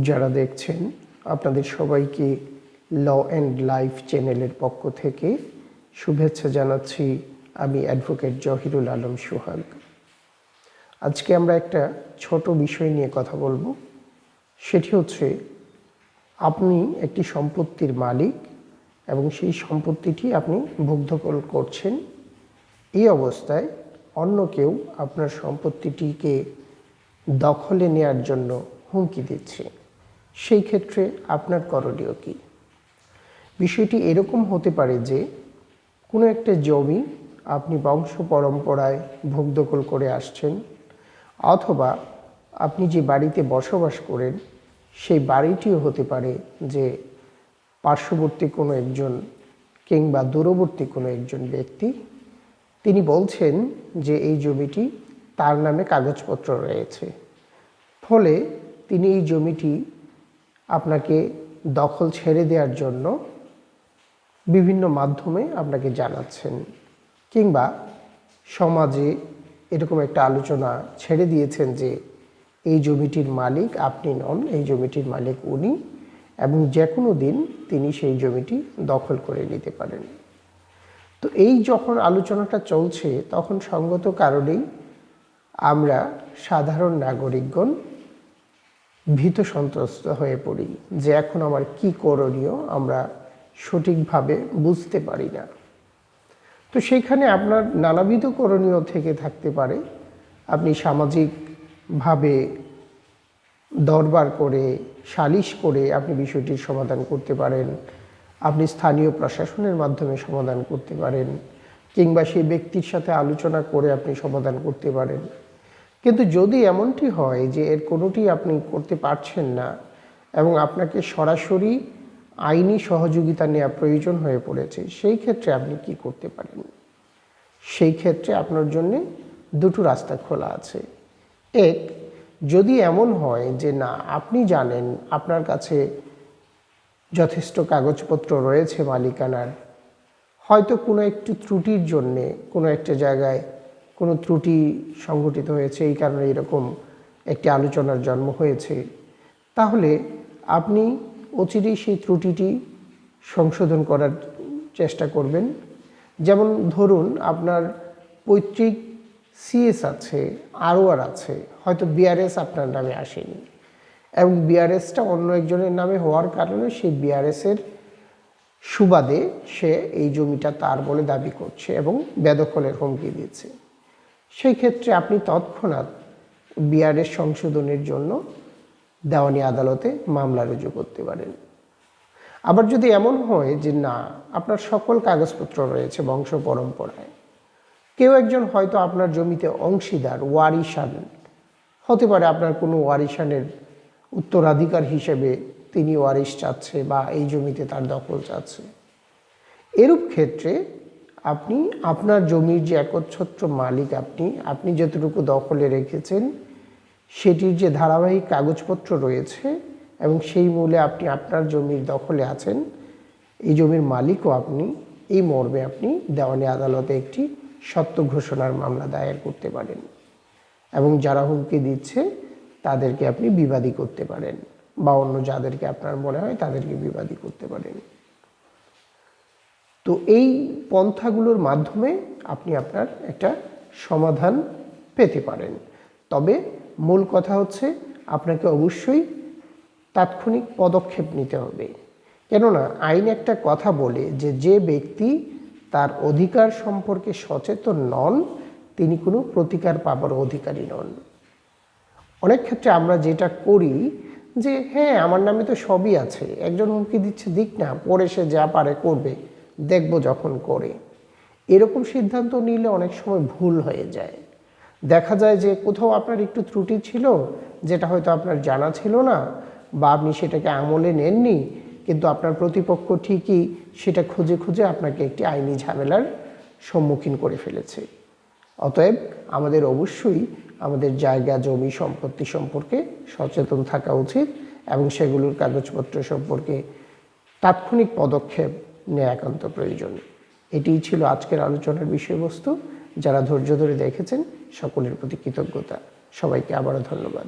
যারা দেখছেন, আপনাদের সবাইকে ল অ্যান্ড লাইফ চ্যানেলের পক্ষ থেকে শুভেচ্ছা জানাচ্ছি। আমি অ্যাডভোকেট জহিরুল আলম সোহাগ। আজকে আমরা একটা ছোট বিষয় নিয়ে কথা বলব। সেটি হচ্ছে, আপনি একটি সম্পত্তির মালিক এবং সেই সম্পত্তিটি আপনি ভুগ্ধকল করছেন। এই অবস্থায় অন্য কেউ আপনার সম্পত্তিটিকে দখলে নেয়ার জন্য হুমকি দিচ্ছে। সেই ক্ষেত্রে আপনার করণীয় কী? বিষয়টি এরকম হতে পারে যে, কোনো একটা জমি আপনি বংশ পরম্পরায় ভোগদখল করে আসছেন, অথবা আপনি যে বাড়িতে বসবাস করেন, সেই বাড়িটিও হতে পারে যে, পার্শ্ববর্তী কোনো একজন কিংবা দূরবর্তী কোনো একজন ব্যক্তি, তিনি বলছেন যে এই জমিটি তার নামে কাগজপত্র রয়েছে। ফলে তিনি এই জমিটি আপনাকে দখল ছেড়ে দেওয়ার জন্য বিভিন্ন মাধ্যমে আপনাকে জানাচ্ছেন কিংবা সমাজে এরকম একটা আলোচনা ছেড়ে দিয়েছেন যে এই জমিটির মালিক আপনি নন, এই জমিটির মালিক উনি এবং যে কোনো দিন তিনি সেই জমিটি দখল করে নিতে পারেন। তো এই যখন আলোচনাটা চলছে, তখন সঙ্গত কারণেই আমরা সাধারণ নাগরিকগণ ভীত সন্ত্রস্ত হয়ে পড়ি যে এখন আমার কি করণীয় আমরা সঠিকভাবে বুঝতে পারি না। তো সেইখানে আপনার নানাবিধ করণীয় থেকে থাকতে পারে। আপনি সামাজিকভাবে দরবার করে, সালিশ করে আপনি বিষয়টির সমাধান করতে পারেন। আপনি স্থানীয় প্রশাসনের মাধ্যমে সমাধান করতে পারেন। কিংবা সেই ব্যক্তির সাথে আলোচনা করে আপনি সমাধান করতে পারেন। কিন্তু যদি এমনটি হয় যে এর কোনোটি আপনি করতে পারছেন না এবং আপনাকে সরাসরি আইনি সহযোগিতা নেওয়া প্রয়োজন হয়ে পড়েছে, সেই ক্ষেত্রে আপনি কি করতে পারেন? সেই ক্ষেত্রে আপনার জন্যে দুটো রাস্তা খোলা আছে। এক, যদি এমন হয় যে না, আপনি জানেন আপনার কাছে যথেষ্ট কাগজপত্র রয়েছে মালিকানার, হয়তো কোনো একটু ত্রুটির জন্যে কোনো একটা জায়গায় কোনো ত্রুটি সংঘটিত হয়েছে, এই কারণে এরকম একটি আলোচনার জন্ম হয়েছে। তাহলে আপনি অচিরেই সেই ত্রুটিটি সংশোধন করার চেষ্টা করবেন। যেমন ধরুন, আপনার পৈতৃক সিএস আছে আরওয়ার আছে, হয়তো বিআরএস আপনার নামে আসেনি এবং বিআরএসটা অন্য একজনের নামে হওয়ার কারণে সেই বিআরএসের সুবাদে সে এই জমিটা তার বলে দাবি করছে এবং বেদখলের হুমকি দিচ্ছে। সেই ক্ষেত্রে আপনি তৎক্ষণাৎ বিআরএস সংশোধনের জন্য দেওয়ানি আদালতে মামলা রুজু করতে পারেন। আবার যদি এমন হয় যে না, আপনার সকল কাগজপত্র রয়েছে বংশ পরম্পরায়, কেউ একজন হয়তো আপনার জমিতে অংশীদার, ওয়ারিশান, হতে পারে আপনার কোনো ওয়ারিশানের উত্তরাধিকার হিসেবে তিনি ওয়ারিশ চাচ্ছে বা এই জমিতে তার দখল চাচ্ছে। এরূপ ক্ষেত্রে আপনি আপনার জমির যে একচ্ছত্র মালিক আপনি আপনি যতটুকু দখলে রেখেছেন, সেটির যে ধারাবাহিক কাগজপত্র রয়েছে এবং সেই মূলে আপনি আপনার জমির দখলে আছেন, এই জমির মালিকও আপনি, এই মর্মে আপনি দেওয়ানি আদালতে একটি সত্য ঘোষণার মামলা দায়ের করতে পারেন এবং যারা হুমকি দিচ্ছে, তাদেরকে আপনি বিবাদী করতে পারেন বা অন্য যাদেরকে আপনার মনে হয় তাদেরকে বিবাদী করতে পারেন। তো এই পন্থাগুলোর মাধ্যমে আপনি আপনার একটা সমাধান পেতে পারেন। তবে মূল কথা হচ্ছে আপনাকে অবশ্যই তাৎক্ষণিক পদক্ষেপ নিতে হবে। কেননা আইন একটা কথা বলে যে যে ব্যক্তি তার অধিকার সম্পর্কে সচেতন নন, তিনি কোনো প্রতিকার পাবার অধিকারী নন। অনেক ক্ষেত্রে আমরা যেটা করি যে হ্যাঁ আমার নামে তো সবই আছে, একজন হুমকি দিচ্ছে, দিক না, পরে সে যা পারে করবে। দেখব যখন করে। এরকম সিদ্ধান্ত নিলে অনেক সময় ভুল হয়ে যায়। দেখা যায় যে কোথাও আপনার একটু ত্রুটি ছিল, যেটা হয়তো আপনার জানা ছিল না বা আপনি সেটাকে আমলে নেননি, কিন্তু আপনার প্রতিপক্ষ ঠিকই সেটা খুঁজে খুঁজে আপনাকে একটি আইনি ঝামেলার সম্মুখীন করে ফেলেছে। অতএব আমাদের অবশ্যই আমাদের জায়গা, জমি, সম্পত্তি সম্পর্কে সচেতন থাকা উচিত এবং সেগুলোর কাগজপত্র সম্পর্কে তাৎক্ষণিক পদক্ষেপ নেওয়া একান্ত প্রয়োজন। এটিই ছিল আজকের আলোচনার বিষয়বস্তু। যারা ধৈর্য ধরে দেখেছেন, সকলের প্রতি কৃতজ্ঞতা। সবাইকে আবারও ধন্যবাদ।